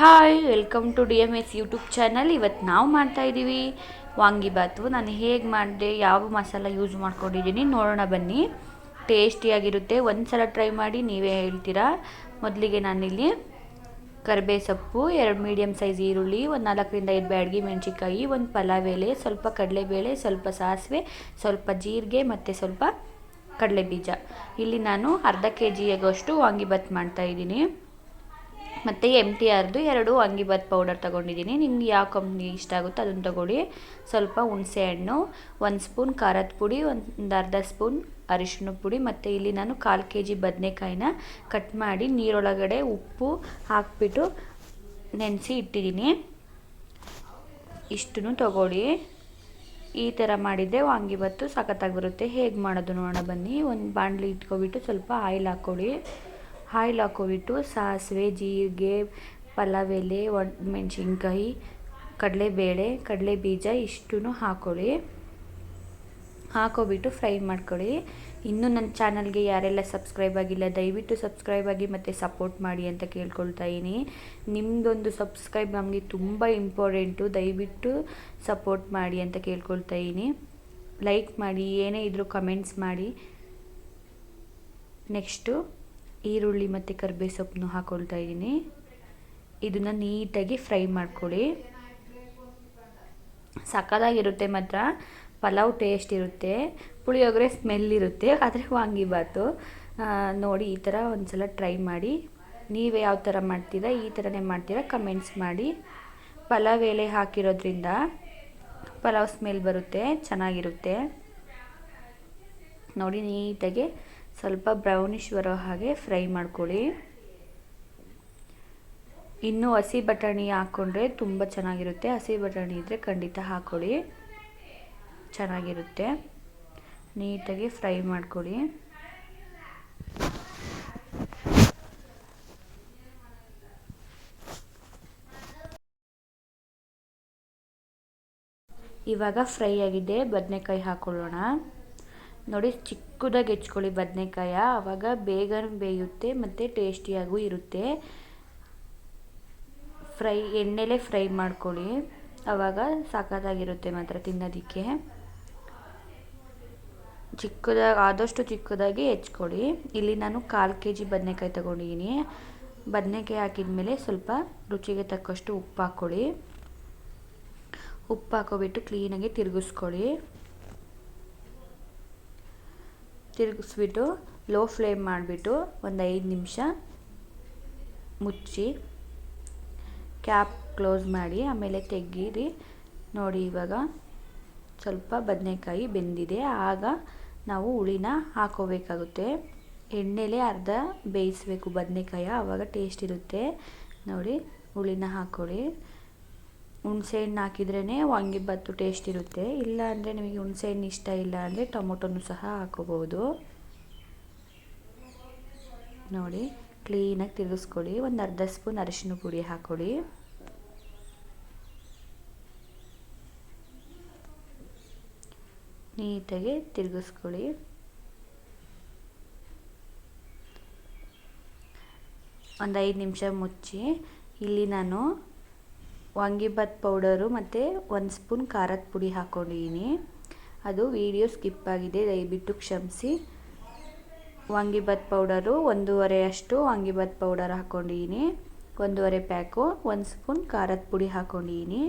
Hi welcome to D M S YouTube channel ಇವತ್ತು ನಾವು ಮಾಡ್ತಾಯಿದ್ದೀವಿ ವಾಂಗಿಬಾತು ನಾನು ಹೇಗೆ ಮಾಡಿದೆ, ಯಾವ ಮಸಾಲ ಯೂಸ್ ಮಾಡ್ಕೊಂಡಿದ್ದೀನಿ ನೋಡೋಣ ಬನ್ನಿ. ಟೇಸ್ಟಿಯಾಗಿರುತ್ತೆ ಒಂದು ಸಲ ಟ್ರೈ ಮಾಡಿ ನೀವೇ ಹೇಳ್ತೀರಾ? ಮೊದಲಿಗೆ ನಾನಿಲ್ಲಿ ಕರಿಬೇ ಸೊಪ್ಪು, ಎರಡು ಮೀಡಿಯಮ್ ಸೈಜ್ ಈರುಳ್ಳಿ, ಒಂದು ನಾಲ್ಕರಿಂದ ಐದು ಬ್ಯಾಡಗಿ ಮೆಣಸಿಕಾಯಿ ಒಂದು ಪಲಾವ್ ಎಲೆ, ಸ್ವಲ್ಪ ಕಡಲೆಬೇಳೆ, ಸ್ವಲ್ಪ ಸಾಸಿವೆ, ಸ್ವಲ್ಪ ಜೀರಿಗೆ ಮತ್ತು ಸ್ವಲ್ಪ ಕಡಲೆ ಬೀಜ ಇಲ್ಲಿ ನಾನು ಅರ್ಧ ಕೆ ಜಿಯಾಗಷ್ಟು ವಾಂಗಿಬಾತ್ ಮಾಡ್ತಾಯಿದ್ದೀನಿ ಮತ್ತು ಎಂ ಟಿ ಆರ್ದು ಎರಡು ವಾಂಗಿಬಾತ್ ಪೌಡರ್ ತೊಗೊಂಡಿದ್ದೀನಿ. ನಿಮ್ಗೆ ಯಾವ ಕಂಪ್ನಿ ಇಷ್ಟ ಆಗುತ್ತೋ ಅದನ್ನು ತೊಗೊಳ್ಳಿ. ಸ್ವಲ್ಪ ಹುಣಸೆ ಹಣ್ಣು, ಒಂದು ಸ್ಪೂನ್ ಖಾರದ ಪುಡಿ, ಒಂದು ಅರ್ಧ ಸ್ಪೂನ್ ಅರಿಶಿನ ಪುಡಿ, ಮತ್ತು ಇಲ್ಲಿ ನಾನು ಕಾಲು ಕೆ ಜಿ ಬದನೆಕಾಯಿನ ಕಟ್ ಮಾಡಿ ನೀರೊಳಗಡೆ ಉಪ್ಪು ಹಾಕಿಬಿಟ್ಟು ನೆನೆಸಿ ಇಟ್ಟಿದ್ದೀನಿ. ಇಷ್ಟನ್ನು ತೊಗೊಳ್ಳಿ. ಈ ಥರ ಮಾಡಿದರೆ ವಾಂಗಿಬಾತು ಸಖತ್ತಾಗಿ ಬರುತ್ತೆ. ಹೇಗೆ ಮಾಡೋದು ನೋಡೋಣ ಬನ್ನಿ. ಒಂದು ಬಾಣಲಿ ಇಟ್ಕೊಬಿಟ್ಟು ಸ್ವಲ್ಪ ಆಯಿಲ್ ಹಾಕ್ಕೊಳ್ಳಿ ಆಯಿಲ್ ಹಾಕೋಬಿಟ್ಟು ಸಾಸಿವೆ, ಜೀರಿಗೆ ಪಲಾವ್ ಎಲೆ ಒಣ ಮೆಣಸಿನ್ಕಾಯಿ, ಕಡಲೆಬೇಳೆ ಕಡಲೆ ಬೀಜ ಇಷ್ಟೂ ಹಾಕ್ಕೊಳ್ಳಿ ಹಾಕೋಬಿಟ್ಟು ಫ್ರೈ ಮಾಡ್ಕೊಳ್ಳಿ. ಇನ್ನೂ ನನ್ನ ಚಾನಲ್ಗೆ ಯಾರೆಲ್ಲ ಸಬ್ಸ್ಕ್ರೈಬ್ ಆಗಿಲ್ಲ, ದಯವಿಟ್ಟು ಸಬ್ಸ್ಕ್ರೈಬ್ ಆಗಿ ಮತ್ತು ಸಪೋರ್ಟ್ ಮಾಡಿ ಅಂತ ಕೇಳ್ಕೊಳ್ತಾ ಇದ್ದೀನಿ. ನಿಮ್ಮದೊಂದು ಸಬ್ಸ್ಕ್ರೈಬ್ ನಮಗೆ ತುಂಬ ಇಂಪಾರ್ಟೆಂಟು, ದಯವಿಟ್ಟು ಸಪೋರ್ಟ್ ಮಾಡಿ ಅಂತ ಕೇಳ್ಕೊಳ್ತಾ ಇದ್ದೀನಿ. ಲೈಕ್ ಮಾಡಿ, ಏನೇ ಇದ್ದರೂ ಕಮೆಂಟ್ಸ್ ಮಾಡಿ. ನೆಕ್ಸ್ಟು ಈರುಳ್ಳಿ ಮತ್ತು ಕರ್ಬೇ ಸೊಪ್ಪನ್ನು ಹಾಕ್ಕೊಳ್ತಾ ಇದ್ದೀನಿ. ಇದನ್ನು ನೀಟಾಗಿ ಫ್ರೈ ಮಾಡ್ಕೊಳ್ಳಿ. ಸಕ್ಕದಾಗಿರುತ್ತೆ ಮಾತ್ರ. ಪಲಾವ್ ಟೇಸ್ಟ್ ಇರುತ್ತೆ. ಪುಳಿಯೋಗರೆ ಸ್ಮೆಲ್ ಇರುತ್ತೆ. ಆದರೆ ವಾಂಗಿಬಾತು ನೋಡಿ, ಈ ಥರ ಒಂದು ಸಲ ಟ್ರೈ ಮಾಡಿ. ನೀವು ಯಾವ ಥರ ಮಾಡ್ತೀರಾ, ಈ ಥರನೇ ಮಾಡ್ತೀರಾ ಕಮೆಂಟ್ಸ್ ಮಾಡಿ. ಪಲಾವ್ ಎಲೆ ಹಾಕಿರೋದ್ರಿಂದ ಪಲಾವ್ ಸ್ಮೆಲ್ ಬರುತ್ತೆ, ಚೆನ್ನಾಗಿರುತ್ತೆ. ನೋಡಿ, ನೀಟಾಗಿ ಸ್ವಲ್ಪ ಬ್ರೌನಿಶ್ ಬರೋ ಹಾಗೆ ಫ್ರೈ ಮಾಡ್ಕೊಳ್ಳಿ. ಇನ್ನು ಹಸಿ ಬಟಾಣಿ ಹಾಕ್ಕೊಂಡ್ರೆ ತುಂಬ ಚೆನ್ನಾಗಿರುತ್ತೆ. ಹಸಿ ಬಟಾಣಿ ಇದ್ದರೆ ಖಂಡಿತ ಹಾಕ್ಕೊಳ್ಳಿ ಚೆನ್ನಾಗಿರುತ್ತೆ. ನೀಟಾಗಿ ಫ್ರೈ ಮಾಡ್ಕೊಳ್ಳಿ. ಇವಾಗ ಫ್ರೈ ಆಗಿದೆ. ಬದನೆಕಾಯಿ ಹಾಕ್ಕೊಳ್ಳೋಣ ನೋಡಿ, ಚಿಕ್ಕದಾಗಿ ಹೆಚ್ಕೊಳ್ಳಿ ಬದನೆಕಾಯ. ಆವಾಗ ಬೇಗ ಬೇಯುತ್ತೆ, ಮತ್ತು ಟೇಸ್ಟಿಯಾಗೂ ಇರುತ್ತೆ. ಫ್ರೈ, ಎಣ್ಣೆಲೇ ಫ್ರೈ ಮಾಡ್ಕೊಳ್ಳಿ. ಆವಾಗ ಸಾಕಾಗಿರುತ್ತೆ ಮಾತ್ರ ತಿನ್ನೋದಕ್ಕೆ. ಚಿಕ್ಕದಾಗಿ ಆದಷ್ಟು ಚಿಕ್ಕದಾಗಿ ಹೆಚ್ಕೊಳ್ಳಿ. ಇಲ್ಲಿ ನಾನು ಕಾಲು ಕೆ ಜಿ ಬದನೆಕಾಯಿ ತೊಗೊಂಡಿದ್ದೀನಿ. ಬದನೆಕಾಯಿ ಹಾಕಿದ ಮೇಲೆ ಸ್ವಲ್ಪ ರುಚಿಗೆ ತಕ್ಕಷ್ಟು ಉಪ್ಪು ಹಾಕ್ಕೊಳ್ಳಿ ಉಪ್ಪು ಹಾಕೋಬಿಟ್ಟು ಕ್ಲೀನಾಗಿ ತಿರುಗಿಸ್ಕೊಳ್ಳಿ. ತಿರುಗಿಸ್ಬಿಟ್ಟು ಲೋ ಫ್ಲೇಮ್ ಮಾಡಿಬಿಟ್ಟು ಒಂದು ಐದು ನಿಮಿಷ ಮುಚ್ಚಿ ಕ್ಯಾಪ್ ಕ್ಲೋಸ್ ಮಾಡಿ ಆಮೇಲೆ ತೆಗೀರಿ ನೋಡಿ ಇವಾಗ ಸ್ವಲ್ಪ ಬದನೆಕಾಯಿ ಬೆಂದಿದೆ. ಆಗ ನಾವು ಹುಳಿನ ಹಾಕೋಬೇಕಾಗುತ್ತೆ. ಎಣ್ಣೆಲೆ ಅರ್ಧ ಬೇಯಿಸಬೇಕು ಬದನೇಕಾಯಿ ಆವಾಗ ಟೇಸ್ಟ್ ಇರುತ್ತೆ. ನೋಡಿ, ಹುಳಿನ ಹಾಕ್ಕೊಳ್ಳಿ ಹುಣಸೆ ಹಣ್ಣು ಹಾಕಿದ್ರೇ ವಾಂಗಿಬಾತು ಟೇಸ್ಟ್ ಇರುತ್ತೆ. ಇಲ್ಲ ಅಂದರೆ ನಿಮಗೆ ಹುಣಸೆ ಹಣ್ಣು ಇಷ್ಟ ಇಲ್ಲ ಅಂದರೆ ಟೊಮೊಟೊನು ಸಹ ಹಾಕೋಬೋದು ನೋಡಿ ಕ್ಲೀನಾಗಿ ತಿರುಗಿಸ್ಕೊಳ್ಳಿ. ಒಂದು ಅರ್ಧ ಸ್ಪೂನ್ ಅರಿಶಿನ ಪುಡಿ ಹಾಕೊಳ್ಳಿ. ನೀಟಾಗಿ ತಿರುಗಿಸ್ಕೊಳ್ಳಿ. ಒಂದು ಐದು ನಿಮಿಷ ಮುಚ್ಚಿ. ಇಲ್ಲಿ ನಾನು ವಾಂಗಿಬಾತ್ ಪೌಡರು ಮತ್ತು ಒಂದು ಸ್ಪೂನ್ ಖಾರದ ಪುಡಿ ಹಾಕ್ಕೊಂಡಿದ್ದೀನಿ ಅದು ವಿಡಿಯೋ ಸ್ಕಿಪ್ ಆಗಿದೆ, ದಯವಿಟ್ಟು ಕ್ಷಮಿಸಿ. ವಾಂಗಿಬಾತ್ ಪೌಡರು ಒಂದೂವರೆ ಅಷ್ಟು ವಾಂಗಿಬಾತ್ ಪೌಡರ್ ಹಾಕ್ಕೊಂಡಿದ್ದೀನಿ ಒಂದೂವರೆ ಪ್ಯಾಕು, ಒಂದು ಸ್ಪೂನ್ ಖಾರದ ಪುಡಿ ಹಾಕ್ಕೊಂಡಿದ್ದೀನಿ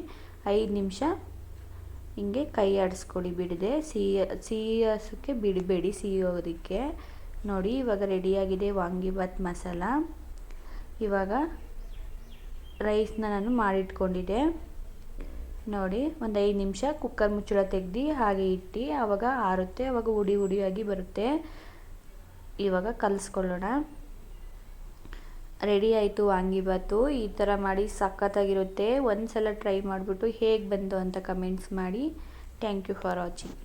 ಐದು ನಿಮಿಷ ಹಿಂಗೆ ಕೈ ಆಡಿಸ್ಕೊಳ್ಳಿ, ಬಿಡದೆ. ಸಿಹಿ ಸಿಹಿಸೋಕ್ಕೆ ಬಿಡಬೇಡಿ ಸಿಹಿಯೋದಕ್ಕೆ ನೋಡಿ, ಇವಾಗ ರೆಡಿಯಾಗಿದೆ ವಾಂಗಿಬಾತ್ ಮಸಾಲ. ಇವಾಗ ರೈಸ್ನ ನಾನು ಮಾಡಿಟ್ಕೊಂಡಿದ್ದೆ. ನೋಡಿ, ಒಂದು ಐದು ನಿಮಿಷ ಕುಕ್ಕರ್ ಮುಚ್ಚಳ ತೆಗ್ದು ಹಾಗೆ ಇಟ್ಟು ಆವಾಗ ಆರುತ್ತೆ, ಆವಾಗ ಉಡಿ ಉಡಿಯಾಗಿ ಬರುತ್ತೆ. ಇವಾಗ ಕಲಿಸ್ಕೊಳ್ಳೋಣ. ರೆಡಿ ಆಯಿತು ವಾಂಗಿಬಾತು ಈ ಥರ ಮಾಡಿ ಸಖತ್ತಾಗಿರುತ್ತೆ. ಒಂದು ಸಲ ಟ್ರೈ ಮಾಡಿಬಿಟ್ಟು ಹೇಗೆ ಬಂತು ಅಂತ ಕಮೆಂಟ್ಸ್ ಮಾಡಿ. Thank you for watching.